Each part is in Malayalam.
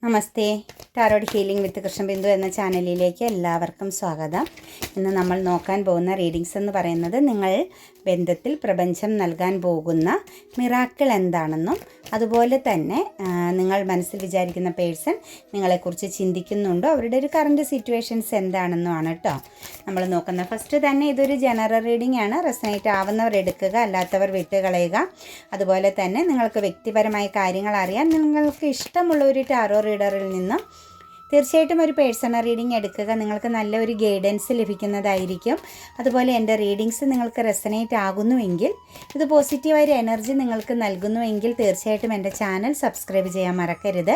Namaste. Tarot healing with Krishnabindu എന്ന ചാനലിലേക്ക് എല്ലാവർക്കും സ്വാഗതം. ഇന്ന് നമ്മൾ നോക്കാൻ പോകുന്ന റീഡിങ്സ് എന്ന് പറയുന്നത് നിങ്ങൾ ബന്ധത്തിൽ പ്രപഞ്ചം നൽകാൻ പോകുന്ന മിറാക്കിൾ എന്താണെന്നും അതുപോലെ തന്നെ നിങ്ങൾ മനസ്സിൽ വിചാരിക്കുന്ന പേഴ്സൺ നിങ്ങളെക്കുറിച്ച് ചിന്തിക്കുന്നുണ്ടോ അവരുടെ ഒരു കറണ്ട് സിറ്റുവേഷൻസ് എന്താണെന്നുമാണ് കേട്ടോ നമ്മൾ നോക്കുന്നത്. ഫസ്റ്റ് തന്നെ ഇതൊരു ജനറൽ റീഡിംഗ് ആണ്. റെസനേറ്റ് ആവുന്നവർ എടുക്കുക അല്ലാത്തവർ വിട്ടുകളയുക. അതുപോലെ തന്നെ നിങ്ങൾക്ക് വ്യക്തിപരമായ കാര്യങ്ങൾ അറിയാൻ നിങ്ങൾക്ക് ഇഷ്ടമുള്ള ഒരു ടാറോ റീഡറിൽ നിന്നും തീർച്ചയായിട്ടും ഒരു പേഴ്സണൽ റീഡിംഗ് എടുക്കുക. നിങ്ങൾക്ക് നല്ലൊരു ഗൈഡൻസ് ലഭിക്കുന്നതായിരിക്കും. അതുപോലെ എന്റെ റീഡിങ്സ് നിങ്ങൾക്ക് റെസനേറ്റ് ആകുന്നുവെങ്കിൽ ഇത് പോസിറ്റീവായൊരു എനർജി നിങ്ങൾക്ക് നൽകുന്നുവെങ്കിൽ തീർച്ചയായിട്ടും എന്റെ ചാനൽ സബ്സ്ക്രൈബ് ചെയ്യാൻ മറക്കരുത്.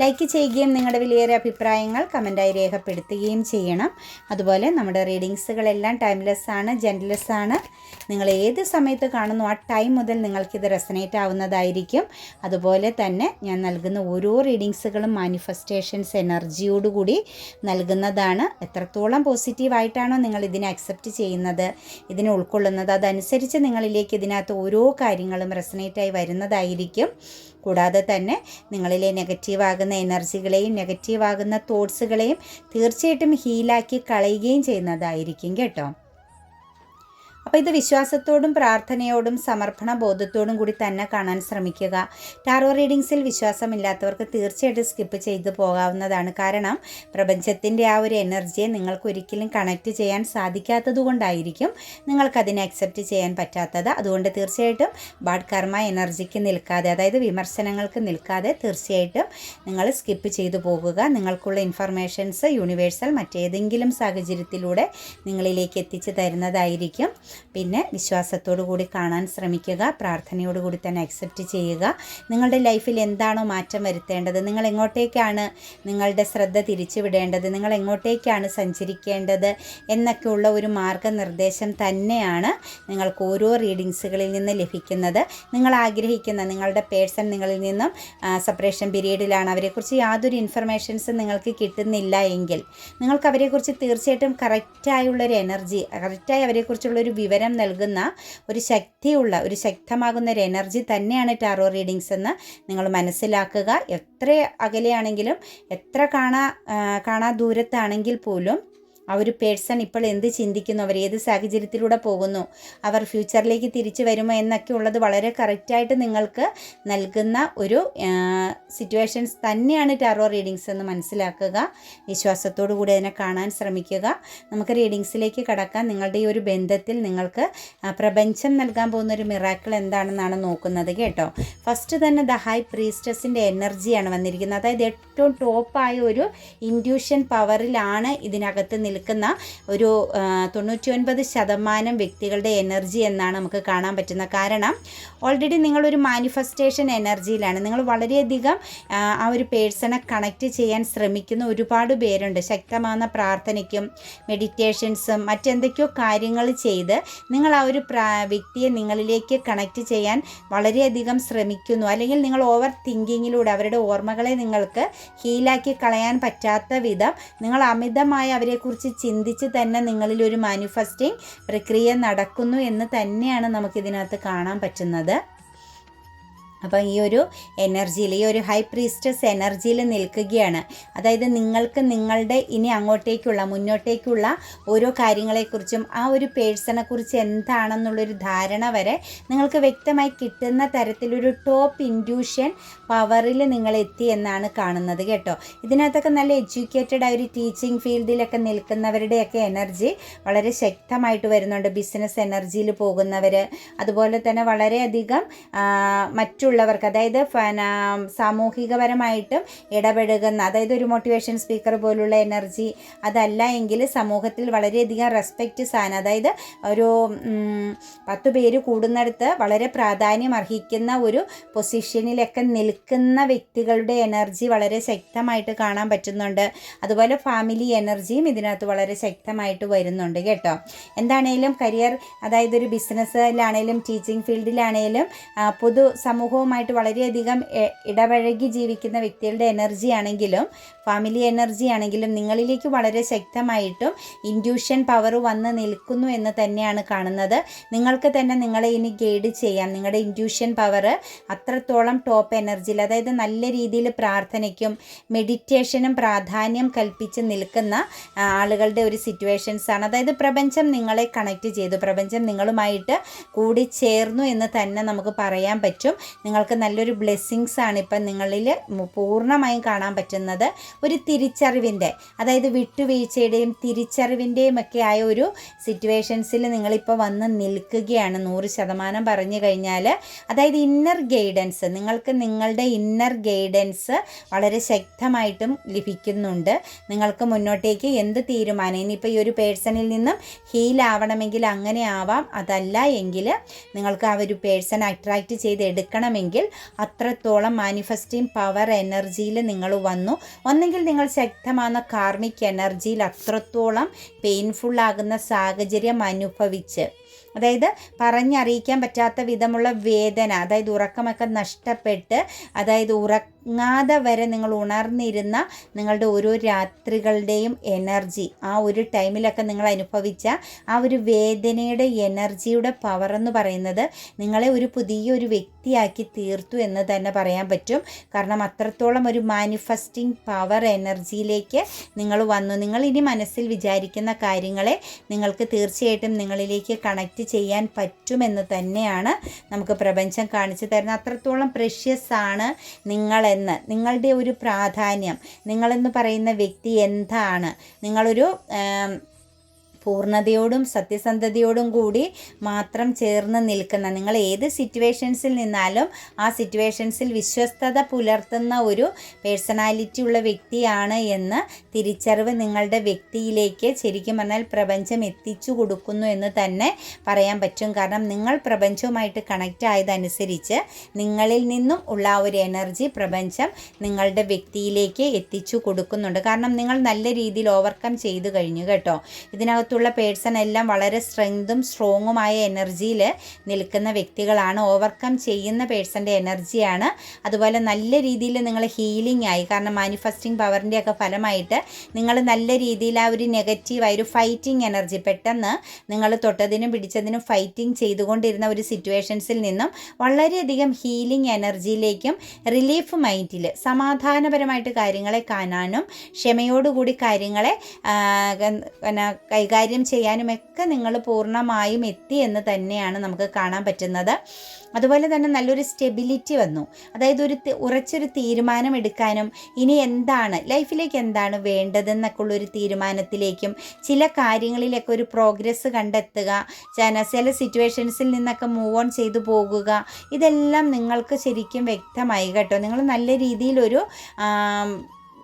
ലൈക്ക് ചെയ്യുകയും നിങ്ങളുടെ വലിയൊരു അഭിപ്രായങ്ങൾ കമന്റായി രേഖപ്പെടുത്തുകയും ചെയ്യണം. അതുപോലെ നമ്മുടെ റീഡിങ്സുകളെല്ലാം ടൈംലെസ് ആണ് ജെൻലെസ് ആണ്. നിങ്ങൾ ഏത് സമയത്ത് കാണുന്നു ആ ടൈം മുതൽ നിങ്ങൾക്കിത് റെസനേറ്റ് ആവുന്നതായിരിക്കും. അതുപോലെ തന്നെ ഞാൻ നൽകുന്ന ഓരോ റീഡിങ്സുകളും മാനിഫെസ്റ്റേഷൻസ് എനർജിയോടുകൂടി നൽകുന്നതാണ്. എത്രത്തോളം പോസിറ്റീവായിട്ടാണോ നിങ്ങൾ ഇതിനെ അക്സെപ്റ്റ് ചെയ്യുന്നത് ഇതിനെ ഉൾക്കൊള്ളുന്നത് അതനുസരിച്ച് നിങ്ങളിലേക്ക് ഇതിനകത്ത് ഓരോ കാര്യങ്ങളും റെസനേറ്റായി വരുന്നതായിരിക്കും. കൂടാതെ തന്നെ നിങ്ങളിലെ നെഗറ്റീവ് ആകുന്ന എനർജികളെയും നെഗറ്റീവ് ആകുന്ന തോട്ട്സുകളെയും തീർച്ചയായിട്ടും ഹീലാക്കി കളയുകയും ചെയ്യുന്നതായിരിക്കും കേട്ടോ. അപ്പോൾ ഇത് വിശ്വാസത്തോടും പ്രാർത്ഥനയോടും സമർപ്പണ ബോധത്തോടും കൂടി തന്നെ കാണാൻ ശ്രമിക്കുക. ടാറോ റീഡിങ്സിൽ വിശ്വാസമില്ലാത്തവർക്ക് തീർച്ചയായിട്ടും സ്കിപ്പ് ചെയ്ത് പോകാവുന്നതാണ്. കാരണം പ്രപഞ്ചത്തിന്റെ ആ ഒരു എനർജിയെ നിങ്ങൾക്ക് ഒരിക്കലും കണക്റ്റ് ചെയ്യാൻ സാധിക്കാത്തത് കൊണ്ടായിരിക്കും നിങ്ങൾക്കതിനെ അക്സെപ്റ്റ് ചെയ്യാൻ പറ്റാത്തത്. അതുകൊണ്ട് തീർച്ചയായിട്ടും ബാഡ് കർമ്മ എനർജിക്ക് നിൽക്കാതെ അതായത് വിമർശനങ്ങൾക്ക് നിൽക്കാതെ തീർച്ചയായിട്ടും നിങ്ങൾ സ്കിപ്പ് ചെയ്തു പോകുക. നിങ്ങൾക്കുള്ള ഇൻഫർമേഷൻസ് യൂണിവേഴ്സൽ മറ്റേതെങ്കിലും സാഹചര്യത്തിലൂടെ നിങ്ങളിലേക്ക് എത്തിച്ചു തരുന്നതായിരിക്കും. പിന്നെ വിശ്വാസത്തോടു കൂടി കാണാൻ ശ്രമിക്കുക പ്രാർത്ഥനയോടു കൂടി തന്നെ അക്സെപ്റ്റ് ചെയ്യുക. നിങ്ങളുടെ ലൈഫിൽ എന്താണോ മാറ്റം വരുത്തേണ്ടത് നിങ്ങൾ എങ്ങോട്ടേക്കാണ് നിങ്ങളുടെ ശ്രദ്ധ തിരിച്ചുവിടേണ്ടത് നിങ്ങൾ എങ്ങോട്ടേക്കാണ് സഞ്ചരിക്കേണ്ടത് എന്നൊക്കെയുള്ള ഒരു മാർഗനിർദ്ദേശം തന്നെയാണ് നിങ്ങൾക്ക് ഓരോ റീഡിങ്സുകളിൽ നിന്ന് ലഭിക്കുന്നത്. നിങ്ങൾ ആഗ്രഹിക്കുന്ന നിങ്ങളുടെ പേഴ്സൺ നിങ്ങളിൽ നിന്നും സെപ്പറേഷൻ പീരീഡിലാണ് അവരെക്കുറിച്ച് യാതൊരു ഇൻഫർമേഷൻസും നിങ്ങൾക്ക് കിട്ടുന്നില്ല എങ്കിൽ നിങ്ങൾക്ക് അവരെക്കുറിച്ച് തീർച്ചയായിട്ടും കറക്റ്റായുള്ളൊരു എനർജി കറക്റ്റായി അവരെക്കുറിച്ചുള്ളൊരു വിവരം നൽകുന്ന ഒരു ശക്തിയുള്ള ഒരു ശക്തമാകുന്ന ഒരു എനർജി തന്നെയാണ് ടാറോ റീഡിങ്സ് എന്ന് നിങ്ങൾ മനസ്സിലാക്കുക. എത്ര അകലെയാണെങ്കിലും എത്ര കാണാ കാണാ ദൂരത്താണെങ്കിൽ പോലും ആ ഒരു പേഴ്സൺ ഇപ്പോൾ എന്ത് ചിന്തിക്കുന്നു? അവർ ഏത് സാഹചര്യത്തിലൂടെ പോകുന്നു? അവർ ഫ്യൂച്ചറിലേക്ക് തിരിച്ചു വരുമോ എന്നൊക്കെ ഉള്ളത് വളരെ കറക്റ്റായിട്ട് നിങ്ങൾക്ക് നൽകുന്ന ഒരു സിറ്റുവേഷൻസ് തന്നെയാണ് ടാറോ റീഡിങ്സ് എന്ന് മനസ്സിലാക്കുക. വിശ്വാസത്തോടു കൂടി അതിനെ കാണാൻ ശ്രമിക്കുക. നമുക്ക് റീഡിങ്സിലേക്ക് കടക്കാൻ നിങ്ങളുടെ ഈ ഒരു ബന്ധത്തിൽ നിങ്ങൾക്ക് പ്രപഞ്ചം നൽകാൻ പോകുന്ന ഒരു മിറാക്കിൾ എന്താണെന്നാണ് നോക്കുന്നത് കേട്ടോ. ഫസ്റ്റ് തന്നെ ദ ഹൈ പ്രീസ്റ്റസിന്റെ എനർജിയാണ് വന്നിരിക്കുന്നത്. അതായത് ഏറ്റവും ടോപ്പായ ഒരു ഇൻഡ്യൂഷൻ പവറിലാണ് ഇതിനകത്ത് നിൽക്കുന്ന ഒരു തൊണ്ണൂറ്റി ഒൻപത് ശതമാനം വ്യക്തികളുടെ എനർജി എന്നാണ് നമുക്ക് കാണാൻ പറ്റുന്നത് കാരണം. ഓൾറെഡി നിങ്ങളൊരു മാനിഫെസ്റ്റേഷൻ എനർജിയിലാണ് നിങ്ങൾ വളരെയധികം ആ, ഒരു പേഴ്സണെ കണക്റ്റ് ചെയ്യാൻ ശ്രമിക്കുന്ന ഒരുപാട് പേരുണ്ട്. ശക്തമാകുന്ന പ്രാർത്ഥനയ്ക്കും മെഡിറ്റേഷൻസും മറ്റെന്തൊക്കെയോ കാര്യങ്ങൾ ചെയ്ത് നിങ്ങൾ ആ ഒരു വ്യക്തിയെ നിങ്ങളിലേക്ക് കണക്റ്റ് ചെയ്യാൻ വളരെയധികം ശ്രമിക്കുന്നു. അല്ലെങ്കിൽ നിങ്ങൾ ഓവർ തിങ്കിങ്ങിലൂടെ അവരുടെ ഓർമ്മകളെ നിങ്ങൾക്ക് ഹീലാക്കി കളയാൻ പറ്റാത്ത വിധം നിങ്ങൾ അമിതമായി അവരെക്കുറിച്ച് ചിന്തിച്ച് തന്നെ നിങ്ങളിൽ ഒരു മാനിഫെസ്റ്റിംഗ് പ്രക്രിയ നടക്കുന്നു എന്ന് തന്നെയാണ് നമുക്കിതിനകത്ത് കാണാൻ പറ്റുന്നത്. അപ്പം ഈ ഒരു എനർജിയിൽ ഈ ഒരു ഹൈ പ്രീസ്റ്റസ് എനർജിയിൽ നിൽക്കുകയാണ്. അതായത് നിങ്ങൾക്ക് നിങ്ങളുടെ ഇനി അങ്ങോട്ടേക്കുള്ള മുന്നോട്ടേക്കുള്ള ഓരോ കാര്യങ്ങളെക്കുറിച്ചും ആ ഒരു പേഴ്സണെ കുറിച്ച് എന്താണെന്നുള്ളൊരു ധാരണ വരെ നിങ്ങൾക്ക് വ്യക്തമായി കിട്ടുന്ന തരത്തിലൊരു ടോപ്പ് ഇൻഡ്യൂഷൻ പവറിൽ നിങ്ങൾ എത്തി എന്നാണ് കാണുന്നത് കേട്ടോ. ഇതിനകത്തൊക്കെ നല്ല എഡ്യൂക്കേറ്റഡ് ആ ഒരു ടീച്ചിങ് ഫീൽഡിലൊക്കെ നിൽക്കുന്നവരുടെയൊക്കെ എനർജി വളരെ ശക്തമായിട്ട് വരുന്നുണ്ട്. ബിസിനസ് എനർജിയിൽ പോകുന്നവർ അതുപോലെ തന്നെ വളരെയധികം മറ്റുള്ളവർക്ക് അതായത് സാമൂഹികപരമായിട്ടും ഇടപെടുകുന്ന അതായത് ഒരു മോട്ടിവേഷൻ സ്പീക്കർ പോലുള്ള എനർജി അതല്ല എങ്കിൽ സമൂഹത്തിൽ വളരെയധികം റെസ്പെക്റ്റ് സാധനം അതായത് ഒരു പത്ത് പേര് കൂടുന്നിടത്ത് വളരെ പ്രാധാന്യം അർഹിക്കുന്ന ഒരു പൊസിഷനിലൊക്കെ നിൽക്കുന്ന വ്യക്തികളുടെ എനർജി വളരെ ശക്തമായിട്ട് കാണാൻ പറ്റുന്നുണ്ട്. അതുപോലെ ഫാമിലി എനർജിയും ഇതിനകത്ത് വളരെ ശക്തമായിട്ട് വരുന്നുണ്ട് കേട്ടോ. എന്താണേലും കരിയർ അതായത് ഒരു ബിസിനസ്സിലാണേലും ടീച്ചിങ് ഫീൽഡിലാണേലും പൊതു സമൂഹവുമായിട്ട് വളരെയധികം ഇടപഴകി ജീവിക്കുന്ന വ്യക്തികളുടെ എനർജി ആണെങ്കിലും ഫാമിലി എനർജി ആണെങ്കിലും നിങ്ങളിലേക്ക് വളരെ ശക്തമായിട്ടും ഇൻഡ്യൂഷൻ പവർ വന്ന് നിൽക്കുന്നു എന്ന് തന്നെയാണ് കാണുന്നത്. നിങ്ങൾക്ക് തന്നെ നിങ്ങളെ ഇനി ഗൈഡ് ചെയ്യാം. നിങ്ങളുടെ ഇൻഡ്യൂഷൻ പവർ അത്രത്തോളം ടോപ്പ് എനർജിയിൽ അതായത് നല്ല രീതിയിൽ പ്രാർത്ഥനയ്ക്കും മെഡിറ്റേഷനും പ്രാധാന്യം കൽപ്പിച്ച് നിൽക്കുന്ന ആളുകളുടെ ഒരു സിറ്റുവേഷൻസ് ആണ്. അതായത് പ്രപഞ്ചം നിങ്ങളെ കണക്ട് ചെയ്തു. പ്രപഞ്ചം നിങ്ങളുമായിട്ട് കൂടി ചേർന്നു എന്ന് തന്നെ നമുക്ക് പറയാൻ പറ്റും. നിങ്ങൾക്ക് നല്ലൊരു ബ്ലെസ്സിങ്സ് ആണ് ഇപ്പം നിങ്ങളിൽ പൂർണമായും കാണാൻ പറ്റുന്നത്. ഒരു തിരിച്ചറിവിന്റെ അതായത് വിട്ടുവീഴ്ചയുടെയും തിരിച്ചറിവിന്റെയും ഒക്കെ ആയ ഒരു സിറ്റുവേഷൻസിൽ നിങ്ങളിപ്പോൾ വന്ന് നിൽക്കുകയാണ്. നൂറ് ശതമാനം പറഞ്ഞു കഴിഞ്ഞാൽ അതായത് ഇന്നർ ഗൈഡൻസ് നിങ്ങൾക്ക് നിങ്ങളുടെ ഇന്നർ ഗൈഡൻസ് വളരെ ശക്തമായിട്ടും ലഭിക്കുന്നുണ്ട്. നിങ്ങൾക്ക് മുന്നോട്ടേക്ക് എന്ത് തീരുമാനം? ഇനിയിപ്പോൾ ഈ ഒരു പേഴ്സണിൽ നിന്നും ഹീൽ ആവണമെങ്കിൽ അങ്ങനെ ആവാം. അതല്ല എങ്കിൽ നിങ്ങൾക്ക് ആ ഒരു പേഴ്സൺ അട്രാക്റ്റ് ചെയ്ത് എടുക്കണമെങ്കിൽ അത്രത്തോളം മാനിഫെസ്റ്റിംഗ് പവർ എനർജിയിൽ നിങ്ങൾ വന്നു. ഒന്നെങ്കിൽ നിങ്ങൾ ശക്തമാകുന്ന കാർമിക് എനർജിയിൽ അത്രത്തോളം പെയിൻഫുള്ളാകുന്ന സാഹചര്യം അനുഭവിച്ച് അതായത് പറഞ്ഞറിയിക്കാൻ പറ്റാത്ത വിധമുള്ള വേദന അതായത് ഉറക്കമൊക്കെ നഷ്ടപ്പെട്ട് അതായത് ഉറങ്ങാതെ വരെ നിങ്ങൾ ഉണർന്നിരുന്ന നിങ്ങളുടെ ഓരോ രാത്രികളുടെയും എനർജി ആ ഒരു ടൈമിലൊക്കെ നിങ്ങൾ അനുഭവിച്ച ആ ഒരു വേദനയുടെ എനർജിയുടെ പവർ എന്ന് പറയുന്നത് നിങ്ങളെ ഒരു പുതിയൊരു വ്യക്തിയാക്കി തീർത്തു എന്ന് തന്നെ പറയാൻ പറ്റും. കാരണം അത്രത്തോളം ഒരു മാനിഫെസ്റ്റിംഗ് പവർ എനർജിയിലേക്ക് നിങ്ങൾ വന്നു. നിങ്ങൾ ഇനി മനസ്സിൽ വിചാരിക്കുന്ന കാര്യങ്ങളെ നിങ്ങൾക്ക് തീർച്ചയായിട്ടും നിങ്ങളിലേക്ക് കണക്റ്റ് ചെയ്യാൻ പറ്റുമെന്ന് തന്നെയാണ് നമുക്ക് പ്രപഞ്ചം കാണിച്ചു തരുന്നത്. അത്രത്തോളം പ്രഷ്യസ് ആണ് നിങ്ങളെന്ന്. നിങ്ങളുടെ ഒരു പ്രാധാന്യം. നിങ്ങളെന്ന് പറയുന്ന വ്യക്തി എന്താണ്? നിങ്ങളൊരു പൂർണതയോടും സത്യസന്ധതയോടും കൂടി മാത്രം ചേർന്ന് നിൽക്കുന്ന നിങ്ങൾ ഏത് സിറ്റുവേഷൻസിൽ നിന്നാലും ആ സിറ്റുവേഷൻസിൽ വിശ്വസ്തത പുലർത്തുന്ന ഒരു പേഴ്സണാലിറ്റി ഉള്ള വ്യക്തിയാണ് എന്ന് തിരിച്ചറിവ് നിങ്ങളുടെ വ്യക്തിയിലേക്ക് ശരിക്കും പറഞ്ഞാൽ പ്രപഞ്ചം എത്തിച്ചു കൊടുക്കുന്നു എന്ന് തന്നെ പറയാൻ പറ്റും. കാരണം നിങ്ങൾ പ്രപഞ്ചവുമായിട്ട് കണക്റ്റ് ആയതനുസരിച്ച് നിങ്ങളിൽ നിന്നും ഉള്ള ഒരു എനർജി പ്രപഞ്ചം നിങ്ങളുടെ വ്യക്തിയിലേക്ക് എത്തിച്ചു കൊടുക്കുന്നുണ്ട്. കാരണം നിങ്ങൾ നല്ല രീതിയിൽ ഓവർകം ചെയ്തു കഴിഞ്ഞു കേട്ടോ. ഇതിനകത്തുള്ള പേഴ്സൺ എല്ലാം വളരെ സ്ട്രെങ്തും സ്ട്രോങ്ങുമായ എനർജിയിൽ നിൽക്കുന്ന വ്യക്തികളാണ്. ഓവർകം ചെയ്യുന്ന പേഴ്സന്റെ എനർജിയാണ് അതുപോലെ നല്ല രീതിയിൽ നിങ്ങൾ ഹീലിംഗ് ആയി. കാരണം മാനിഫെസ്റ്റിംഗ് പവറിന്റെ ഒക്കെ ഫലമായിട്ട് നിങ്ങൾ നല്ല രീതിയിൽ ആ ഒരു നെഗറ്റീവ് നെഗറ്റീവായ ഒരു ഫൈറ്റിംഗ് എനർജി പെട്ടെന്ന് നിങ്ങൾ തൊട്ടതിനും പിടിച്ചതിനും ഫൈറ്റിംഗ് ചെയ്തുകൊണ്ടിരുന്ന ഒരു സിറ്റുവേഷൻസിൽ നിന്നും വളരെയധികം ഹീലിംഗ് എനർജിയിലേക്കും റിലീഫ് മൈൻഡിൽ സമാധാനപരമായിട്ട് കാര്യങ്ങളെ കാണാനും ക്ഷമയോടുകൂടി കാര്യങ്ങളെ ആ, പിന്നെ കൈകാര്യം ചെയ്യാനുമൊക്കെ നിങ്ങൾ പൂർണമായും എത്തി എന്ന് തന്നെയാണ് നമുക്ക് കാണാൻ പറ്റുന്നത്. അതുപോലെ തന്നെ നല്ലൊരു സ്റ്റെബിലിറ്റി വന്നു. അതായത് ഒരു ഉറച്ചൊരു തീരുമാനം എടുക്കാനും ഇനി എന്താണ് ലൈഫിലേക്ക് എന്താണ് വേണ്ടതെന്നൊക്കെ ഉള്ളൊരു തീരുമാനത്തിലേക്കും ചില കാര്യങ്ങളിലൊക്കെ ഒരു പ്രോഗ്രസ് കണ്ടെത്തുക ചില സിറ്റുവേഷൻസിൽ നിന്നൊക്കെ മൂവ് ഓൺ ചെയ്തു പോകുക ഇതെല്ലാം നിങ്ങൾക്ക് ശരിക്കും വ്യക്തമായി കേട്ടോ. നിങ്ങൾ നല്ല രീതിയിലൊരു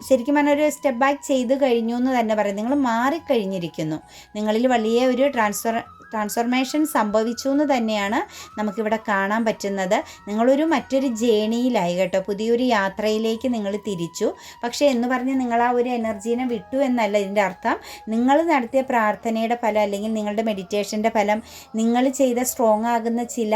ശരിക്കും പറഞ്ഞാൽ ഒരു സ്റ്റെപ്പ് ബാക്ക് ചെയ്ത് കഴിഞ്ഞു എന്ന് തന്നെ പറയും. നിങ്ങൾ മാറിക്കഴിഞ്ഞിരിക്കുന്നു. നിങ്ങളിൽ വലിയ ഒരു ട്രാൻസ്ഫർ ട്രാൻസ്ഫോർമേഷൻ സംഭവിച്ചു എന്ന് തന്നെയാണ് നമുക്കിവിടെ കാണാൻ പറ്റുന്നത്. നിങ്ങളൊരു മറ്റൊരു ജേണിയിലായി കേട്ടോ. പുതിയൊരു യാത്രയിലേക്ക് നിങ്ങൾ തിരിച്ചു. പക്ഷേ എന്ന് പറഞ്ഞ് നിങ്ങൾ ആ ഒരു എനർജീനെ വിട്ടു എന്നല്ല ഇതിന്റെ അർത്ഥം. നിങ്ങൾ നടത്തിയ പ്രാർത്ഥനയുടെ ഫലം അല്ലെങ്കിൽ നിങ്ങളുടെ മെഡിറ്റേഷന്റെ ഫലം നിങ്ങൾ ചെയ്ത സ്ട്രോങ് ആകുന്ന ചില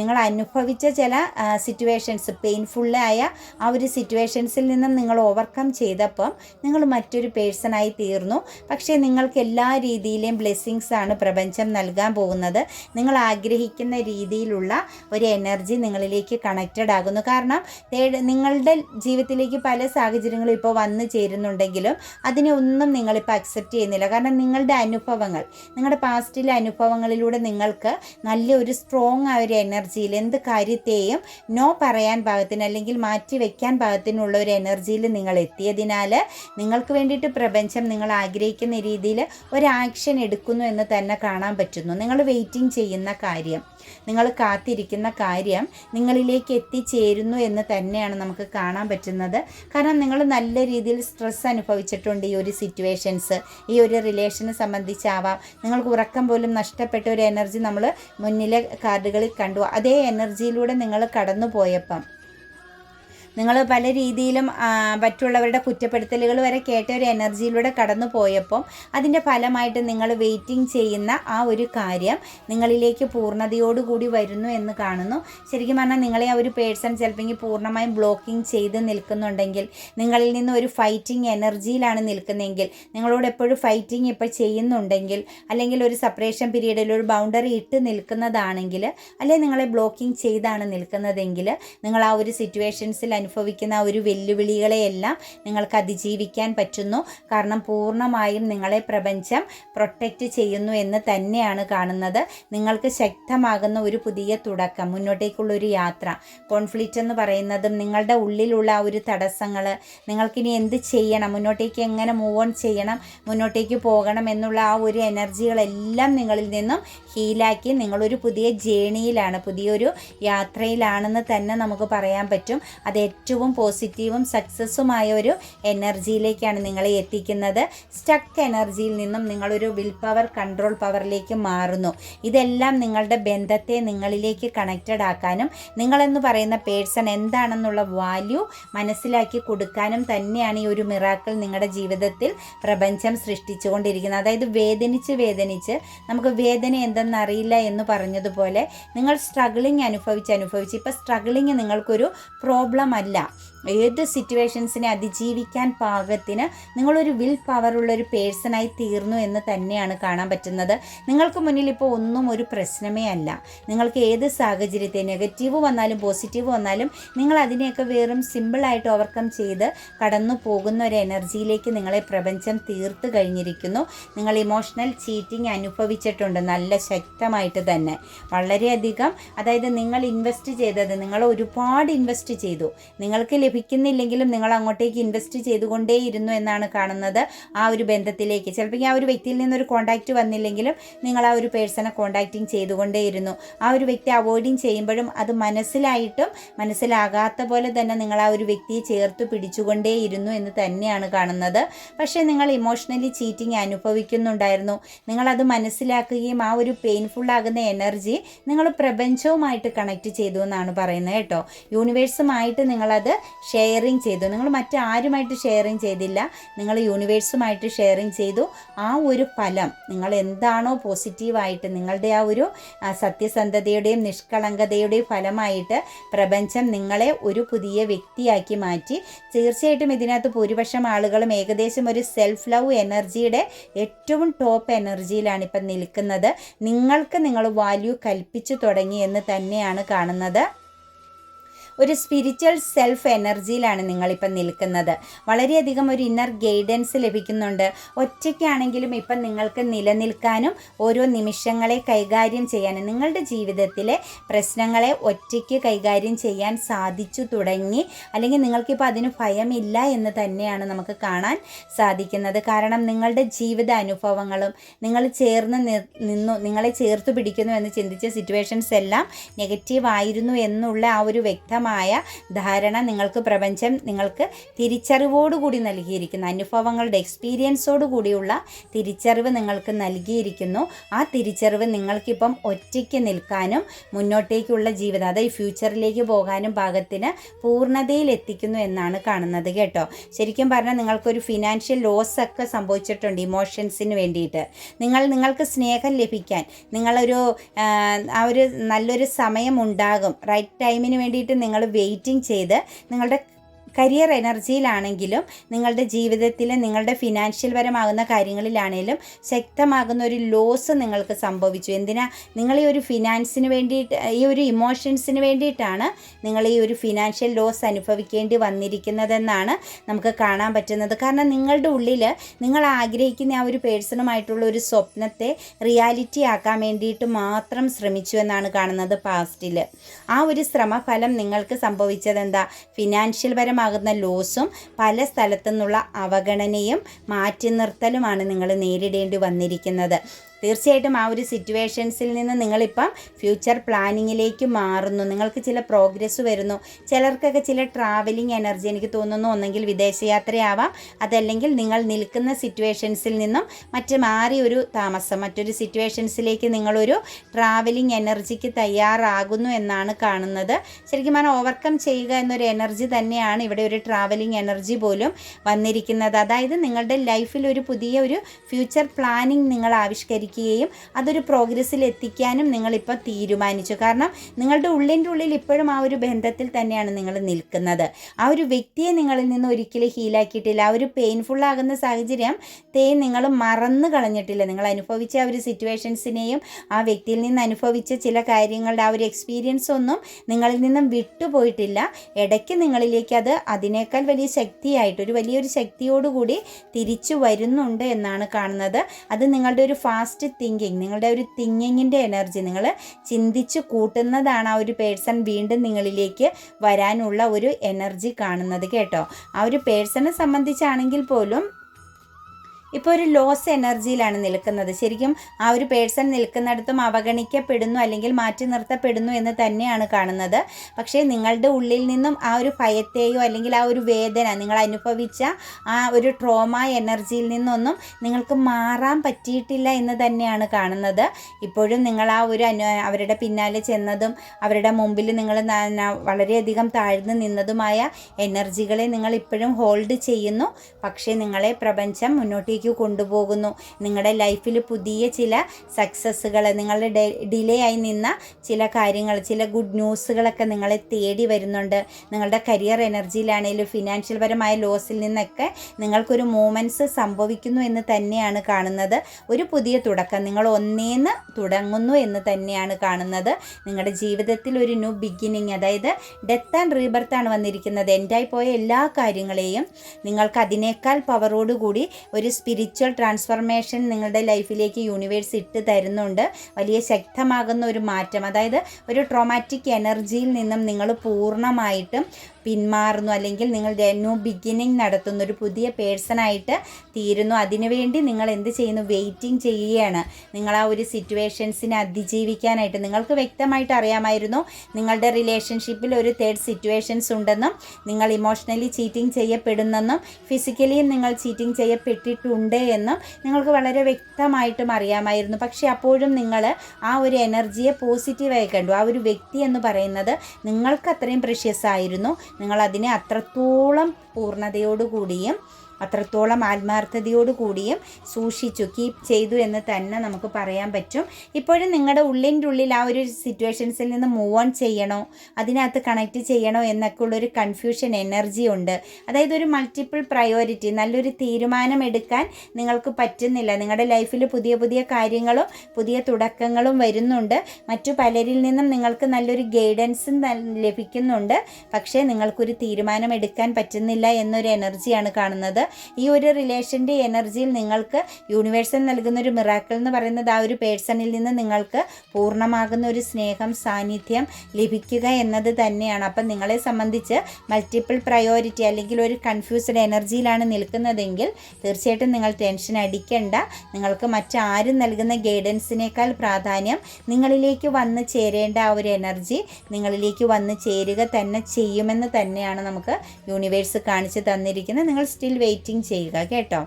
നിങ്ങൾ അനുഭവിച്ച ചില സിറ്റുവേഷൻസ് പെയിൻഫുള്ളായ ആ ഒരു സിറ്റുവേഷൻസിൽ നിന്നും നിങ്ങൾ ഓവർകം ചെയ്തപ്പം നിങ്ങൾ മറ്റൊരു പേഴ്സണായി തീർന്നു. പക്ഷേ നിങ്ങൾക്ക് എല്ലാ രീതിയിലെയും ബ്ലെസ്സിങ്സ് ആണ് പ്രപഞ്ചം നൽകാൻ പോകുന്നത് നിങ്ങൾ ആഗ്രഹിക്കുന്ന രീതിയിലുള്ള ഒരു എനർജി നിങ്ങളിലേക്ക് കണക്റ്റഡ് ആകുന്നു. കാരണം നിങ്ങളുടെ ജീവിതത്തിലേക്ക് പല സാഹചര്യങ്ങളും ഇപ്പോൾ വന്നു ചേരുന്നുണ്ടെങ്കിലും അതിനെ ഒന്നും നിങ്ങളിപ്പോൾ അക്സെപ്റ്റ് ചെയ്യുന്നില്ല. കാരണം നിങ്ങളുടെ അനുഭവങ്ങൾ നിങ്ങളുടെ പാസ്റ്റിലെ അനുഭവങ്ങളിലൂടെ നിങ്ങൾക്ക് നല്ലൊരു സ്ട്രോങ് ആയ ഒരു എനർജിയിൽ എന്ത് കാര്യത്തെയും നോ പറയാൻ പാകത്തിന് അല്ലെങ്കിൽ മാറ്റി വെക്കാൻ പാകത്തിനുള്ള ഒരു എനർജിയിൽ നിങ്ങൾ എത്തിയതിനാൽ നിങ്ങൾക്ക് വേണ്ടിയിട്ട് പ്രപഞ്ചം നിങ്ങൾ ആഗ്രഹിക്കുന്ന രീതിയിൽ ഒരു ആക്ഷൻ എടുക്കുന്നു എന്ന് തന്നെ കാണാൻ പറ്റുന്നു. നിങ്ങൾ വെയിറ്റിംഗ് ചെയ്യുന്ന കാര്യം നിങ്ങൾ കാത്തിരിക്കുന്ന കാര്യം നിങ്ങളിലേക്ക് എത്തിച്ചേരുന്നു എന്ന് തന്നെയാണ് നമുക്ക് കാണാൻ പറ്റുന്നത്. കാരണം നിങ്ങൾ നല്ല രീതിയിൽ സ്ട്രെസ് അനുഭവിച്ചിട്ടുണ്ട് ഈ ഒരു സിറ്റുവേഷൻസ് ഈ ഒരു റിലേഷനെ സംബന്ധിച്ചാവാം. നിങ്ങൾക്ക് ഉറക്കം പോലും നഷ്ടപ്പെട്ട ഒരു എനർജി നമ്മൾ മുന്നിലെ കാർഡുകളിൽ കണ്ടു. അതേ എനർജിയിലൂടെ നിങ്ങൾ കടന്നു പോയപ്പം നിങ്ങൾ പല രീതിയിലും മറ്റുള്ളവരുടെ കുറ്റപ്പെടുത്തലുകൾ വരെ കേട്ട ഒരു എനർജിയിലൂടെ കടന്നു പോയപ്പോൾ അതിന്റെ ഫലമായിട്ട് നിങ്ങൾ വെയിറ്റിംഗ് ചെയ്യുന്ന ആ ഒരു കാര്യം നിങ്ങളിലേക്ക് പൂർണതയോടുകൂടി വരുന്നു എന്ന് കാണുന്നു. ശരിക്കും പറഞ്ഞാൽ നിങ്ങളെ ആ ഒരു പേഴ്സൺ ചിലപ്പോൾ പൂർണമായും ബ്ലോക്കിംഗ് ചെയ്ത് നിൽക്കുന്നുണ്ടെങ്കിൽ നിങ്ങളിൽ നിന്ന് ഒരു ഫൈറ്റിംഗ് എനർജിയിലാണ് നിൽക്കുന്നതെങ്കിൽ നിങ്ങളോട് എപ്പോഴും ഫൈറ്റിംഗ് ഇപ്പോൾ ചെയ്യുന്നുണ്ടെങ്കിൽ അല്ലെങ്കിൽ ഒരു സെപ്പറേഷൻ പീരീഡിൽ ഒരു ബൗണ്ടറി ഇട്ട് നിൽക്കുന്നതാണെങ്കിൽ അല്ലെങ്കിൽ നിങ്ങളെ ബ്ലോക്കിംഗ് ചെയ്താണ് നിൽക്കുന്നതെങ്കിൽ നിങ്ങൾ ആ ഒരു സിറ്റുവേഷൻസിൽ അനുഭവിക്കുന്ന ഒരു വെല്ലുവിളികളെയെല്ലാം നിങ്ങൾക്ക് അതിജീവിക്കാൻ പറ്റുന്നു. കാരണം പൂർണമായും നിങ്ങളെ പ്രപഞ്ചം പ്രൊട്ടക്റ്റ് ചെയ്യുന്നു എന്ന് തന്നെയാണ് കാണുന്നത്. നിങ്ങൾക്ക് ശക്തമാകുന്ന ഒരു പുതിയ തുടക്കം മുന്നോട്ടേക്കുള്ള ഒരു യാത്ര കോൺഫ്ലിക്റ്റ് എന്ന് പറയുന്നതും നിങ്ങളുടെ ഉള്ളിലുള്ള ആ ഒരു തടസ്സങ്ങൾ നിങ്ങൾക്കിനി എന്ത് ചെയ്യണം മുന്നോട്ടേക്ക് എങ്ങനെ മൂവ് ഓൺ ചെയ്യണം മുന്നോട്ടേക്ക് പോകണം എന്നുള്ള ആ ഒരു എനർജികളെല്ലാം നിങ്ങളിൽ നിന്നും ഹീലാക്കി നിങ്ങളൊരു പുതിയ ജേണിയിലാണ് പുതിയൊരു യാത്രയിലാണെന്ന് തന്നെ നമുക്ക് പറയാൻ പറ്റും. അത് ഏറ്റവും പോസിറ്റീവും സക്സസ്സുമായ ഒരു എനർജിയിലേക്കാണ് നിങ്ങളെ എത്തിക്കുന്നത്. സ്റ്റക്ക് എനർജിയിൽ നിന്നും നിങ്ങളൊരു വിൽ പവർ കൺട്രോൾ പവറിലേക്ക് മാറുന്നു. ഇതെല്ലാം നിങ്ങളുടെ ബന്ധത്തെ നിങ്ങളിലേക്ക് കണക്റ്റഡ് ആക്കാനും നിങ്ങളെന്ന് പറയുന്ന പേഴ്സൺ എന്താണെന്നുള്ള വാല്യൂ മനസ്സിലാക്കി കൊടുക്കാനും തന്നെയാണ് ഈ ഒരു മിറാക്കൾ നിങ്ങളുടെ ജീവിതത്തിൽ പ്രപഞ്ചം സൃഷ്ടിച്ചുകൊണ്ടിരിക്കുന്നത്. അതായത് വേദനിച്ച് വേദനിച്ച് നമുക്ക് വേദന എന്തെന്നറിയില്ല എന്ന് പറഞ്ഞതുപോലെ നിങ്ങൾ സ്ട്രഗിളിങ് അനുഭവിച്ച് അനുഭവിച്ച് ഇപ്പോൾ സ്ട്രഗിളിങ് നിങ്ങൾക്കൊരു പ്രോബ്ലം അല്ല ഏത് സിറ്റുവേഷൻസിനെ അതിജീവിക്കാൻ പാകത്തിന് നിങ്ങളൊരു വിൽ പവറുള്ള ഒരു പേഴ്സണായി തീർന്നു എന്ന് തന്നെയാണ് കാണാൻ പറ്റുന്നത്. നിങ്ങൾക്ക് മുന്നിൽ ഇപ്പോൾ ഒന്നും ഒരു പ്രശ്നമേ അല്ല. നിങ്ങൾക്ക് ഏത് സാഹചര്യത്തെ നെഗറ്റീവ് വന്നാലും പോസിറ്റീവ് വന്നാലും നിങ്ങൾ അതിനെയൊക്കെ വെറും സിമ്പിളായിട്ട് ഓവർകം ചെയ്ത് കടന്നു പോകുന്ന ഒരു എനർജിയിലേക്ക് നിങ്ങളെ പ്രപഞ്ചം തീർത്ത് കഴിഞ്ഞിരിക്കുന്നു. നിങ്ങൾ ഇമോഷണൽ ചീറ്റിംഗ് അനുഭവിച്ചിട്ടുണ്ട് നല്ല ശക്തമായിട്ട് തന്നെ. വളരെയധികം അതായത് നിങ്ങൾ ഇൻവെസ്റ്റ് ചെയ്തത് നിങ്ങൾ ഒരുപാട് ഇൻവെസ്റ്റ് ചെയ്തു. നിങ്ങൾക്ക് ലഭിക്കുന്നില്ലെങ്കിലും നിങ്ങൾ അങ്ങോട്ടേക്ക് ഇൻവെസ്റ്റ് ചെയ്തുകൊണ്ടേയിരുന്നു എന്നാണ് കാണുന്നത് ആ ഒരു ബന്ധത്തിലേക്ക്. ചിലപ്പോൾ ആ ഒരു വ്യക്തിയിൽ നിന്നൊരു കോണ്ടാക്റ്റ് വന്നില്ലെങ്കിലും നിങ്ങൾ ആ ഒരു പേഴ്സണെ കോണ്ടാക്റ്റിങ് ചെയ്തുകൊണ്ടേയിരുന്നു. ആ ഒരു വ്യക്തി അവോയ്ഡിങ് ചെയ്യുമ്പോഴും അത് മനസ്സിലായിട്ടും മനസ്സിലാകാത്ത പോലെ തന്നെ നിങ്ങൾ ആ ഒരു വ്യക്തിയെ ചേർത്ത് പിടിച്ചുകൊണ്ടേയിരുന്നു എന്ന് തന്നെയാണ് കാണുന്നത്. പക്ഷേ നിങ്ങൾ ഇമോഷണലി ചീറ്റിംഗ് അനുഭവിക്കുന്നുണ്ടായിരുന്നു. നിങ്ങളത് മനസ്സിലാക്കുകയും ആ ഒരു പെയിൻഫുൾ ആകുന്ന എനർജി നിങ്ങൾ പ്രപഞ്ചവുമായിട്ട് കണക്ട് ചെയ്തു എന്നാണ് പറയുന്നത് കേട്ടോ. യൂണിവേഴ്സുമായിട്ട് നിങ്ങളത് ഷെയറിങ് ചെയ്തു. നിങ്ങൾ മറ്റാരുമായിട്ട് ഷെയറിങ് ചെയ്തില്ല. നിങ്ങൾ യൂണിവേഴ്സുമായിട്ട് ഷെയറിങ് ചെയ്തു. ആ ഒരു ഫലം നിങ്ങൾ എന്താണോ പോസിറ്റീവായിട്ട് നിങ്ങളുടെ ആ ഒരു സത്യസന്ധതയുടെയും നിഷ്കളങ്കതയുടെയും ഫലമായിട്ട് പ്രപഞ്ചം നിങ്ങളെ ഒരു പുതിയ വ്യക്തിയാക്കി മാറ്റി. തീർച്ചയായിട്ടും ഇതിനകത്ത് ഭൂരിപക്ഷം ആളുകളും ഏകദേശം ഒരു സെൽഫ് ലവ് എനർജിയുടെ ഏറ്റവും ടോപ്പ് എനർജിയിലാണ് ഇപ്പം നിൽക്കുന്നത്. നിങ്ങൾക്ക് നിങ്ങൾ വാല്യൂ കൽപ്പിച്ചു തുടങ്ങി എന്ന് തന്നെയാണ് കാണുന്നത്. ഒരു സ്പിരിച്വൽ സെൽഫ് എനർജിയിലാണ് നിങ്ങളിപ്പം നിൽക്കുന്നത്. വളരെയധികം ഒരു ഇന്നർ ഗൈഡൻസ് ലഭിക്കുന്നുണ്ട്. ഒറ്റയ്ക്കാണെങ്കിലും ഇപ്പം നിങ്ങൾക്ക് നിലനിൽക്കാനും ഓരോ നിമിഷങ്ങളെ കൈകാര്യം ചെയ്യാനും നിങ്ങളുടെ ജീവിതത്തിലെ പ്രശ്നങ്ങളെ ഒറ്റയ്ക്ക് കൈകാര്യം ചെയ്യാൻ സാധിച്ചു തുടങ്ങി അല്ലെങ്കിൽ നിങ്ങൾക്കിപ്പോൾ അതിന് ഭയമില്ല എന്ന് തന്നെയാണ് നമുക്ക് കാണാൻ സാധിക്കുന്നത്. കാരണം നിങ്ങളുടെ ജീവിത അനുഭവങ്ങളും നിങ്ങൾ ചേർന്ന് നിന്നു നിങ്ങളെ ചേർത്ത് പിടിക്കുന്നു എന്ന് ചിന്തിച്ച സിറ്റുവേഷൻസ് എല്ലാം നെഗറ്റീവ് ആയിരുന്നു എന്നുള്ള ആ ഒരു വ്യക്തമായ ധാരണ നിങ്ങൾക്ക് പ്രപഞ്ചം നിങ്ങൾക്ക് തിരിച്ചറിവോടുകൂടി നൽകിയിരിക്കുന്നു. അനുഭവങ്ങളുടെ എക്സ്പീരിയൻസോട് കൂടിയുള്ള തിരിച്ചറിവ് നിങ്ങൾക്ക് നൽകിയിരിക്കുന്നു. ആ തിരിച്ചറിവ് നിങ്ങൾക്കിപ്പം ഒറ്റയ്ക്ക് നിൽക്കാനും മുന്നോട്ടേക്കുള്ള ജീവിതം അതായത് ഫ്യൂച്ചറിലേക്ക് പോകാനും പാകത്തിന് പൂർണതയിൽ എത്തിക്കുന്നു എന്നാണ് കാണുന്നത് കേട്ടോ. ശരിക്കും പറഞ്ഞാൽ നിങ്ങൾക്കൊരു ഫിനാൻഷ്യൽ ലോസ് ഒക്കെ സംഭവിച്ചിട്ടുണ്ട് ഇമോഷൻസിന് വേണ്ടിയിട്ട്. നിങ്ങൾ നിങ്ങൾക്ക് സ്നേഹം ലഭിക്കാൻ നിങ്ങളൊരു ആ ഒരു നല്ലൊരു സമയം ഉണ്ടാകും. റൈറ്റ് ടൈമിന് വേണ്ടിയിട്ട് നിങ്ങൾ വെയിറ്റിംഗ് ചെയ്ത് നിങ്ങളുടെ കരിയർ എനർജിയിലാണെങ്കിലും നിങ്ങളുടെ ജീവിതത്തിലെ നിങ്ങളുടെ ഫിനാൻഷ്യൽ പരമാകുന്ന കാര്യങ്ങളിലാണെങ്കിലും ശക്തമാകുന്ന ഒരു ലോസ് നിങ്ങൾക്ക് സംഭവിച്ചു. എന്തിനാ? നിങ്ങൾ ഈ ഒരു ഫിനാൻസിന് വേണ്ടിയിട്ട് ഈ ഒരു ഇമോഷൻസിന് വേണ്ടിയിട്ടാണ് നിങ്ങൾ ഈ ഒരു ഫിനാൻഷ്യൽ ലോസ് അനുഭവിക്കേണ്ടി വന്നിരിക്കുന്നതെന്നാണ് നമുക്ക് കാണാൻ പറ്റുന്നത്. കാരണം നിങ്ങളുടെ ഉള്ളിൽ നിങ്ങൾ ആഗ്രഹിക്കുന്ന ആ ഒരു പേഴ്സണുമായിട്ടുള്ള ഒരു സ്വപ്നത്തെ റിയാലിറ്റി ആക്കാൻ വേണ്ടിയിട്ട് മാത്രം ശ്രമിച്ചു എന്നാണ് കാണുന്നത് പാസ്റ്റിൽ ആ ഒരു ശ്രമഫലം നിങ്ങൾക്ക് സംഭവിച്ചത് എന്താ ഫിനാൻഷ്യൽ പരമാകുന്ന ലോസും പല സ്ഥലത്തു നിന്നുള്ള അവഗണനയും മാറ്റി നിർത്തലുമാണ് നിങ്ങൾ നേരിടേണ്ടി വന്നിരിക്കുന്നത്. തീർച്ചയായിട്ടും ആ ഒരു സിറ്റുവേഷൻസിൽ നിന്ന് നിങ്ങളിപ്പം ഫ്യൂച്ചർ പ്ലാനിങ്ങിലേക്ക് മാറുന്നു. നിങ്ങൾക്ക് ചില പ്രോഗ്രസ് വരുന്നു. ചിലർക്കൊക്കെ ചില ട്രാവലിംഗ് എനർജി എനിക്ക് തോന്നുന്നു. ഒന്നെങ്കിൽ വിദേശയാത്രയാവാം. അതല്ലെങ്കിൽ നിങ്ങൾ നിൽക്കുന്ന സിറ്റുവേഷൻസിൽ നിന്നും മറ്റ് മാറി ഒരു താമസം മറ്റൊരു സിറ്റുവേഷൻസിലേക്ക് നിങ്ങളൊരു ട്രാവലിംഗ് എനർജിക്ക് തയ്യാറാകുന്നു എന്നാണ് കാണുന്നത്. ശരിക്കും പറഞ്ഞാൽ ഓവർകം ചെയ്യുക എന്നൊരു എനർജി തന്നെയാണ് ഇവിടെ ഒരു ട്രാവലിംഗ് എനർജി പോലും വന്നിരിക്കുന്നത്. അതായത് നിങ്ങളുടെ ലൈഫിൽ ഒരു പുതിയ ഒരു ഫ്യൂച്ചർ പ്ലാനിങ് നിങ്ങൾ ആവിഷ്കരിക്കുകയും അതൊരു പ്രോഗ്രസ്സിൽ എത്തിക്കാനും നിങ്ങളിപ്പോൾ തീരുമാനിച്ചു. കാരണം നിങ്ങളുടെ ഉള്ളിന്റെ ഉള്ളിൽ ഇപ്പോഴും ആ ഒരു ബന്ധത്തിൽ തന്നെയാണ് നിങ്ങൾ നിൽക്കുന്നത്. ആ ഒരു വ്യക്തിയെ നിങ്ങളിൽ നിന്ന് ഒരിക്കലും ഹീലാക്കിയിട്ടില്ല ആ ഒരു പെയിൻഫുൾ ആകുന്ന സാഹചര്യം തേ നിങ്ങൾ മറന്നു കളഞ്ഞിട്ടില്ല. നിങ്ങൾ അനുഭവിച്ച ആ ഒരു സിറ്റുവേഷൻസിനെയും ആ വ്യക്തിയിൽ നിന്ന് അനുഭവിച്ച ചില കാര്യങ്ങളുടെ ആ ഒരു എക്സ്പീരിയൻസ് ഒന്നും നിങ്ങളിൽ നിന്നും വിട്ടുപോയിട്ടില്ല. ഇടയ്ക്ക് നിങ്ങളിലേക്ക് അത് അതിനേക്കാൾ വലിയ ശക്തിയായിട്ട് ഒരു വലിയൊരു ശക്തിയോടുകൂടി തിരിച്ചു വരുന്നുണ്ട് എന്നാണ് കാണുന്നത്. അത് നിങ്ങളുടെ ഒരു ഫാസ്റ്റ് തിങ്കിങ് നിങ്ങളുടെ ഒരു തിങ്കിങ്ങിന്റെ എനർജി നിങ്ങൾ ചിന്തിച്ച് കൂട്ടുന്നതാണ് ആ ഒരു പേഴ്സൺ വീണ്ടും നിങ്ങളിലേക്ക് വരാനുള്ള ഒരു എനർജി കാണുന്നത് കേട്ടോ. ആ ഒരു പേഴ്സണെ സംബന്ധിച്ചാണെങ്കിൽ പോലും ഇപ്പോൾ ഒരു ലോസ് എനർജിയിലാണ് നിൽക്കുന്നത്. ശരിക്കും ആ ഒരു പേഴ്സൺ നിൽക്കുന്നിടത്തും അവഗണിക്കപ്പെടുന്നു അല്ലെങ്കിൽ മാറ്റി നിർത്തപ്പെടുന്നു എന്ന് തന്നെയാണ് കാണുന്നത്. പക്ഷേ നിങ്ങളുടെ ഉള്ളിൽ നിന്നും ആ ഒരു ഭയത്തെയോ അല്ലെങ്കിൽ ആ ഒരു വേദന നിങ്ങൾ അനുഭവിച്ച ആ ഒരു ട്രോമ എനർജിയിൽ നിന്നൊന്നും നിങ്ങൾക്ക് മാറാൻ പറ്റിയിട്ടില്ല എന്ന് തന്നെയാണ് കാണുന്നത്. ഇപ്പോഴും നിങ്ങൾ ആ ഒരു അനു അവരുടെ പിന്നാലെ ചെന്നതും അവരുടെ മുമ്പിൽ നിങ്ങൾ വളരെയധികം താഴ്ന്നു നിന്നതുമായ എനർജികളെ നിങ്ങൾ ഇപ്പോഴും ഹോൾഡ് ചെയ്യുന്നു. പക്ഷേ നിങ്ങളെ പ്രപഞ്ചം മുന്നോട്ടേക്ക് കൊണ്ടുപോകുന്നു. നിങ്ങളുടെ ലൈഫിൽ പുതിയ ചില സക്സസ്സുകൾ നിങ്ങളുടെ ഡിലേ ആയി നിന്ന ചില കാര്യങ്ങൾ ചില ഗുഡ് ന്യൂസുകളൊക്കെ നിങ്ങളെ തേടി വരുന്നുണ്ട്. നിങ്ങളുടെ കരിയർ എനർജിയിലാണെങ്കിലും ഫിനാൻഷ്യൽ പരമായ ലോസിൽ നിന്നൊക്കെ നിങ്ങൾക്കൊരു മൂമെന്റ്സ് സംഭവിക്കുന്നു എന്ന് തന്നെയാണ് കാണുന്നത്. ഒരു പുതിയ തുടക്കം. നിങ്ങൾ ഒന്നേന്ന് തുടങ്ങുന്നു എന്ന് തന്നെയാണ് കാണുന്നത്. നിങ്ങളുടെ ജീവിതത്തിൽ ഒരു ന്യൂ ബിഗിനിങ് അതായത് ഡെത്ത് ആൻഡ് റീബർത്ത് ആണ് വന്നിരിക്കുന്നത്. എൻഡായി പോയ എല്ലാ കാര്യങ്ങളെയും നിങ്ങൾക്ക് അതിനേക്കാൾ പവറോടുകൂടി ഒരു സ്പിരിച്വൽ ട്രാൻസ്ഫർമേഷൻ നിങ്ങളുടെ ലൈഫിലേക്ക് യൂണിവേഴ്സ് ഇട്ട് തരുന്നുണ്ട്. വലിയ ശക്തമാകുന്ന ഒരു മാറ്റം. അതായത് ഒരു ട്രോമാറ്റിക് എനർജിയിൽ നിന്നും നിങ്ങൾ പൂർണമായിട്ടും പിന്മാറുന്നു അല്ലെങ്കിൽ നിങ്ങൾ ന്യൂ ബിഗിനിങ് നടത്തുന്നു ഒരു പുതിയ പേഴ്സണായിട്ട് തീരുന്നു. അതിനുവേണ്ടി നിങ്ങൾ എന്ത് ചെയ്യുന്നു? വെയിറ്റിംഗ് ചെയ്യുകയാണ്. നിങ്ങൾ ആ ഒരു സിറ്റുവേഷൻസിനെ അതിജീവിക്കാനായിട്ട് നിങ്ങൾക്ക് വ്യക്തമായിട്ട് അറിയാമായിരുന്നു. നിങ്ങളുടെ റിലേഷൻഷിപ്പിൽ ഒരു തേർഡ് സിറ്റുവേഷൻസ് ഉണ്ടെന്നും നിങ്ങൾ ഇമോഷണലി ചീറ്റിംഗ് ചെയ്യപ്പെടുന്നെന്നും ഫിസിക്കലിയും നിങ്ങൾ ചീറ്റിംഗ് ചെയ്യപ്പെട്ടിട്ടുണ്ട് എന്നും നിങ്ങൾക്ക് വളരെ വ്യക്തമായിട്ടും അറിയാമായിരുന്നു. പക്ഷേ അപ്പോഴും നിങ്ങൾ ആ ഒരു എനർജിയെ പോസിറ്റീവായി കണ്ടു. ആ ഒരു വ്യക്തി എന്ന് പറയുന്നത് നിങ്ങൾക്ക് അത്രയും പ്രഷ്യസ് ആയിരുന്നു. നിങ്ങൾ അതിനെ അത്രത്തോളം പൂർണതയോടുകൂടിയും അത്രത്തോളം ആത്മാർത്ഥതയോടു കൂടിയും സൂക്ഷിച്ചു. കീപ്പ് ചെയ്തു എന്ന് തന്നെ നമുക്ക് പറയാൻ പറ്റും. ഇപ്പോഴും നിങ്ങളുടെ ഉള്ളിന്റെ ഉള്ളിൽ ആ ഒരു സിറ്റുവേഷൻസിൽ നിന്ന് മൂവ് ഓൺ ചെയ്യണോ? അതിനകത്ത് കണക്റ്റ് ചെയ്യണോ? എന്നൊക്കെ ഉള്ളൊരു കൺഫ്യൂഷൻ എനർജി ഉണ്ട്. അതായത് ഒരു മൾട്ടിപ്പിൾ പ്രയോറിറ്റി നല്ലൊരു തീരുമാനം എടുക്കാൻ നിങ്ങൾക്ക് പറ്റുന്നില്ല. നിങ്ങളുടെ ലൈഫിൽ പുതിയ പുതിയ കാര്യങ്ങളും പുതിയ തുടക്കങ്ങളും വരുന്നുണ്ട്. മറ്റു പലരിൽ നിന്നും നിങ്ങൾക്ക് നല്ലൊരു ഗൈഡൻസും ലഭിക്കുന്നുണ്ട്. പക്ഷേ നിങ്ങൾക്കൊരു തീരുമാനം എടുക്കാൻ പറ്റുന്നില്ല എന്നൊരു എനർജിയാണ് കാണുന്നത്. ഈ ഒരു റിലേഷന്റെ എനർജിയിൽ നിങ്ങൾക്ക് യൂണിവേഴ്സിൽ നൽകുന്ന ഒരു മിറാക്കിൾ എന്ന് പറയുന്നത് ആ ഒരു പേഴ്സണിൽ നിന്ന് നിങ്ങൾക്ക് പൂർണമാകുന്ന ഒരു സ്നേഹം സാന്നിധ്യം ലഭിക്കുക എന്നത് തന്നെയാണ്. അപ്പം നിങ്ങളെ സംബന്ധിച്ച് മൾട്ടിപ്പിൾ പ്രയോറിറ്റി അല്ലെങ്കിൽ ഒരു കൺഫ്യൂസ്ഡ് എനർജിയിലാണ് നിൽക്കുന്നതെങ്കിൽ തീർച്ചയായിട്ടും നിങ്ങൾ ടെൻഷൻ അടിക്കേണ്ട. നിങ്ങൾക്ക് മറ്റാരും നൽകുന്ന ഗൈഡൻസിനേക്കാൾ പ്രാധാന്യം നിങ്ങളിലേക്ക് വന്ന് ചേരേണ്ട ആ ഒരു എനർജി നിങ്ങളിലേക്ക് വന്ന് ചേരുക തന്നെ ചെയ്യുമെന്ന് തന്നെയാണ് നമുക്ക് യൂണിവേഴ്സ് കാണിച്ചു തന്നിരിക്കുന്നത്. നിങ്ങൾ സ്റ്റിൽ വെയിറ്റ് വെയിറ്റിംഗ് ചെയ്യുക കേട്ടോ.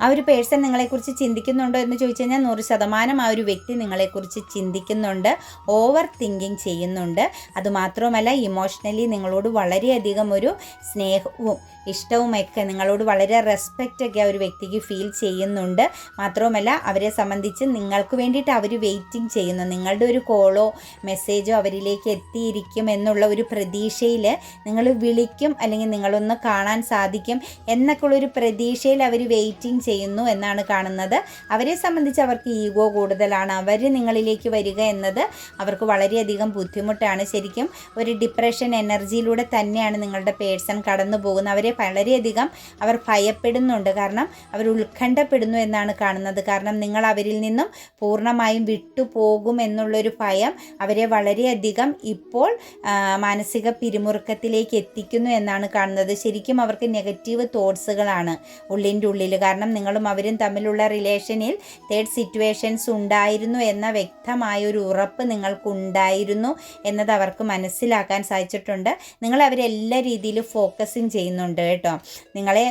ആ ഒരു പേഴ്സൺ നിങ്ങളെക്കുറിച്ച് ചിന്തിക്കുന്നുണ്ടോ എന്ന് ചോദിച്ചു കഴിഞ്ഞാൽ നൂറ് ശതമാനം ആ ഒരു വ്യക്തി നിങ്ങളെക്കുറിച്ച് ചിന്തിക്കുന്നുണ്ട് ഓവർ തിങ്കിങ് ചെയ്യുന്നുണ്ട്. അതുമാത്രവുമല്ല ഇമോഷണലി നിങ്ങളോട് വളരെയധികം ഒരു സ്നേഹവും ഇഷ്ടവുമൊക്കെ നിങ്ങളോട് വളരെ റെസ്പെക്റ്റൊക്കെ ആ ഒരു വ്യക്തിക്ക് ഫീൽ ചെയ്യുന്നുണ്ട്. മാത്രവുമല്ല അവരെ സംബന്ധിച്ച് നിങ്ങൾക്ക് വേണ്ടിയിട്ട് അവർ വെയിറ്റിംഗ് ചെയ്യുന്നു. നിങ്ങളുടെ ഒരു കോളോ മെസ്സേജോ അവരിലേക്ക് എത്തിയിരിക്കും എന്നുള്ള ഒരു പ്രതീക്ഷയിൽ നിങ്ങൾ വിളിക്കും അല്ലെങ്കിൽ നിങ്ങളൊന്ന് കാണാൻ സാധിക്കും എന്നൊക്കെയുള്ള ഒരു പ്രതീക്ഷയിൽ അവർ വെയിറ്റിംഗ് ചെയ്യുന്നു എന്നാണ് കാണുന്നത്. അവരെ സംബന്ധിച്ച് അവർക്ക് ഈഗോ കൂടുതലാണ്. അവർ നിങ്ങളിലേക്ക് വരിക എന്നത് അവർക്ക് വളരെയധികം ബുദ്ധിമുട്ടാണ്. ശരിക്കും ഒരു ഡിപ്രഷൻ എനർജിയിലൂടെ തന്നെയാണ് നിങ്ങളുടെ പേഴ്സൺ കടന്നു പോകുന്നത്. അവരെ വളരെയധികം അവർ ഭയപ്പെടുന്നുണ്ട്. കാരണം അവർ ഉത്കണ്ഠപ്പെടുന്നു എന്നാണ് കാണുന്നത്. കാരണം നിങ്ങൾ അവരിൽ നിന്നും പൂർണമായും വിട്ടുപോകും എന്നുള്ളൊരു ഭയം അവരെ വളരെയധികം ഇപ്പോൾ മാനസിക പിരിമുറുക്കത്തിലേക്ക് എത്തിക്കുന്നു എന്നാണ് കാണുന്നത്. ശരിക്കും അവർക്ക് നെഗറ്റീവ് തോട്ട്സുകളാണ് ഉള്ളിന്റെ ഉള്ളിൽ കാരണം നിങ്ങളും അവരും തമ്മിലുള്ള റിലേഷനിൽ തേർഡ് സിറ്റുവേഷൻസ് ഉണ്ടായിരുന്നു എന്ന വ്യക്തമായ ഒരു ഉറപ്പ് നിങ്ങൾക്കുണ്ടായിരുന്നു എന്നത് അവർക്ക് മനസ്സിലാക്കാൻ സാധിച്ചിട്ടുണ്ട്. നിങ്ങൾ അവരെല്ലാ രീതിയിലും ഫോക്കസിങ് ചെയ്യുന്നുണ്ട് കേട്ടോ. നിങ്ങളെ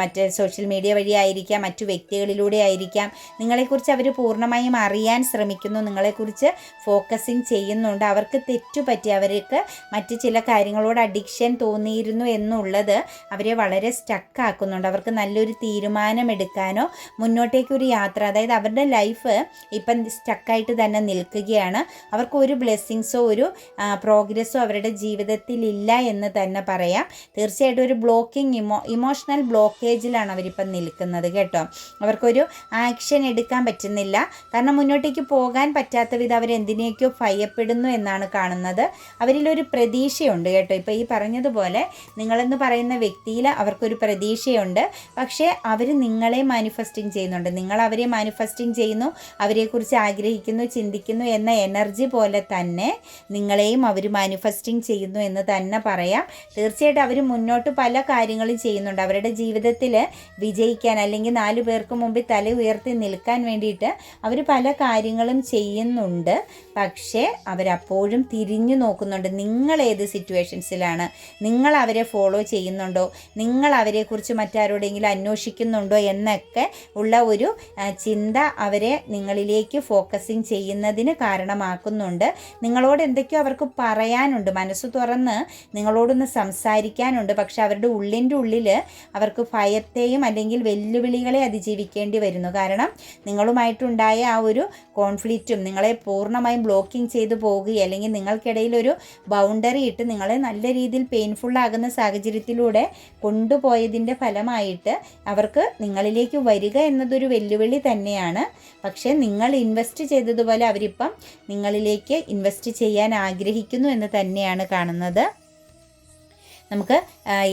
മറ്റ് സോഷ്യൽ മീഡിയ വഴി ആയിരിക്കാം മറ്റു വ്യക്തികളിലൂടെ ആയിരിക്കാം. നിങ്ങളെക്കുറിച്ച് അവർ പൂർണമായും അറിയാൻ ശ്രമിക്കുന്നു നിങ്ങളെക്കുറിച്ച് ഫോക്കസിങ് ചെയ്യുന്നുണ്ട്. അവർക്ക് തെറ്റുപറ്റി അവർക്ക് മറ്റ് ചില കാര്യങ്ങളോട് അഡിക്ഷൻ തോന്നിയിരുന്നു എന്നുള്ളത് അവരെ വളരെ സ്റ്റക്കാക്കുന്നുണ്ട് അവർക്ക് നല്ലൊരു തീരുമാനമെടുക്കാനോ മുന്നോട്ടേക്കൊരു യാത്ര അതായത് അവരുടെ ലൈഫ് ഇപ്പം സ്റ്റക്കായിട്ട് തന്നെ നിൽക്കുകയാണ്. അവർക്ക് ഒരു ബ്ലെസ്സിങ്സോ ഒരു പ്രോഗ്രസ്സോ അവരുടെ ജീവിതത്തിൽ ഇല്ല എന്ന് തന്നെ പറയാം. തീർച്ചയായിട്ടും ഒരു ബ്ലോക്കിംഗ് ഇമോ ഇമോഷണൽ ബ്ലോക്കേജിലാണ് അവരിപ്പം നിൽക്കുന്നത് കേട്ടോ. അവർക്കൊരു ആക്ഷൻ എടുക്കാൻ പറ്റുന്നില്ല. കാരണം മുന്നോട്ടേക്ക് പോകാൻ പറ്റാത്ത വിധം അവരെന്തിനേക്കോ ഭയപ്പെടുന്നു എന്നാണ് കാണുന്നത്. അവരിലൊരു പ്രതീക്ഷയുണ്ട് കേട്ടോ. ഇപ്പോൾ ഈ പറഞ്ഞതുപോലെ നിങ്ങളെന്ന് പറയുന്ന വ്യക്തിയിൽ അവർക്കൊരു പ്രതീക്ഷയുണ്ട്. പക്ഷേ അവർ നിങ്ങളെ മാനിഫെസ്റ്റിംഗ് ചെയ്യുന്നുണ്ട്. നിങ്ങൾ അവരെ മാനിഫെസ്റ്റിംഗ് ചെയ്യുന്നു അവരെക്കുറിച്ച് ആഗ്രഹിക്കുന്നു ചിന്തിക്കുന്നു എന്ന എനർജി പോലെ തന്നെ നിങ്ങളെയും അവർ മാനിഫെസ്റ്റിംഗ് ചെയ്യുന്നു എന്ന് തന്നെ പറയാം. തീർച്ചയായിട്ടും അവർ മുന്നോട്ട് പല കാര്യങ്ങളും ചെയ്യുന്നുണ്ട്. അവരുടെ ജീവിതത്തിൽ വിജയിക്കാൻ അല്ലെങ്കിൽ നാല് പേർക്ക് മുമ്പിൽ തല ഉയർത്തി നിൽക്കാൻ വേണ്ടിയിട്ട് അവർ പല കാര്യങ്ങളും ചെയ്യുന്നുണ്ട്. പക്ഷേ അവരപ്പോഴും തിരിഞ്ഞു നോക്കുന്നുണ്ട് നിങ്ങൾ ഏത് സിറ്റുവേഷൻസിലാണ് നിങ്ങൾ അവരെ ഫോളോ ചെയ്യുന്നുണ്ടോ? നിങ്ങൾ അവരെക്കുറിച്ച് മറ്റാരോടെങ്കിലും അന്വേഷിക്കുന്നുണ്ടോ എന്നൊക്കെ ഉള്ള ഒരു ചിന്ത അവരെ നിങ്ങളിലേക്ക് ഫോക്കസിങ് ചെയ്യുന്നതിന് കാരണമാക്കുന്നുണ്ട്. നിങ്ങളോട് എന്തൊക്കെയോ അവർക്ക് പറയാനുണ്ട്. മനസ്സ് തുറന്ന് നിങ്ങളോടൊന്ന് സംസാരിക്കാനുണ്ട്. പക്ഷെ അവരുടെ ഉള്ളിന്റെ ഉള്ളിൽ അവർക്ക് ഭയത്തെയും അല്ലെങ്കിൽ വെല്ലുവിളികളെ അതിജീവിക്കേണ്ടി വരുന്നു. കാരണം നിങ്ങളുമായിട്ടുണ്ടായ ആ ഒരു കോൺഫ്ലിക്റ്റും നിങ്ങളെ പൂർണമായും ബ്ലോക്കിംഗ് ചെയ്തു പോകുകയും അല്ലെങ്കിൽ നിങ്ങൾക്കിടയിൽ ഒരു ബൗണ്ടറി ഇട്ട് നിങ്ങളെ നല്ല രീതിയിൽ പെയിൻഫുള്ളാകുന്ന സാഹചര്യത്തിലൂടെ കൊണ്ടുപോയതിന്റെ ഫലമായിട്ട് അവർക്ക് നിങ്ങളിലേക്ക് വരിക എന്നതൊരു വെല്ലുവിളി തന്നെയാണ്. പക്ഷേ നിങ്ങൾ ഇൻവെസ്റ്റ് ചെയ്തതുപോലെ അവരിപ്പം നിങ്ങളിലേക്ക് ഇൻവെസ്റ്റ് ചെയ്യാൻ ആഗ്രഹിക്കുന്നു എന്ന് തന്നെയാണ് കാണുന്നത്. നമുക്ക്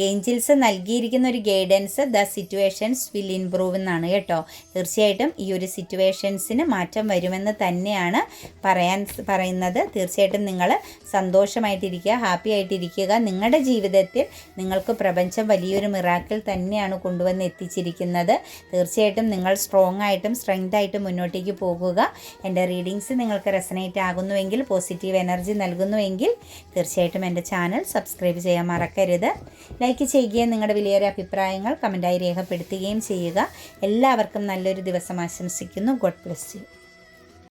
ഏഞ്ചൽസ് നൽകിയിരിക്കുന്ന ഒരു guidance the situations will improve എന്നാണ് കേട്ടോ. തീർച്ചയായിട്ടും ഈ ഒരു സിറ്റുവേഷൻസിന് മാറ്റം വരുമെന്ന് തന്നെയാണ് പറയാൻ പറയുന്നത്. തീർച്ചയായിട്ടും നിങ്ങൾ സന്തോഷമായിട്ടിരിക്കുക ഹാപ്പി ആയിട്ടിരിക്കുക. നിങ്ങളുടെ ജീവിതത്തിൽ നിങ്ങൾക്ക് പ്രപഞ്ചം വലിയൊരു മിറാക്കിൾ തന്നെയാണ് കൊണ്ടുവന്ന് എത്തിച്ചിരിക്കുന്നത്. തീർച്ചയായിട്ടും നിങ്ങൾ സ്ട്രോങ് ആയിട്ടും സ്ട്രെങ്ത് ആയിട്ടും മുന്നോട്ടേക്ക് പോകുക. എന്റെ റീഡിങ്സ് നിങ്ങൾക്ക് റെസനേറ്റ് ആകുന്നുവെങ്കിൽ പോസിറ്റീവ് എനർജി നൽകുന്നുവെങ്കിൽ തീർച്ചയായിട്ടും എന്റെ ചാനൽ സബ്സ്ക്രൈബ് ചെയ്യാൻ മറക്കരുത്. ലൈക്ക് ചെയ്യുകയും നിങ്ങളുടെ വിലയേറിയ അഭിപ്രായങ്ങൾ കമന്റായി രേഖപ്പെടുത്തുകയും ചെയ്യുക. എല്ലാവർക്കും നല്ലൊരു ദിവസം ആശംസിക്കുന്നു. God bless you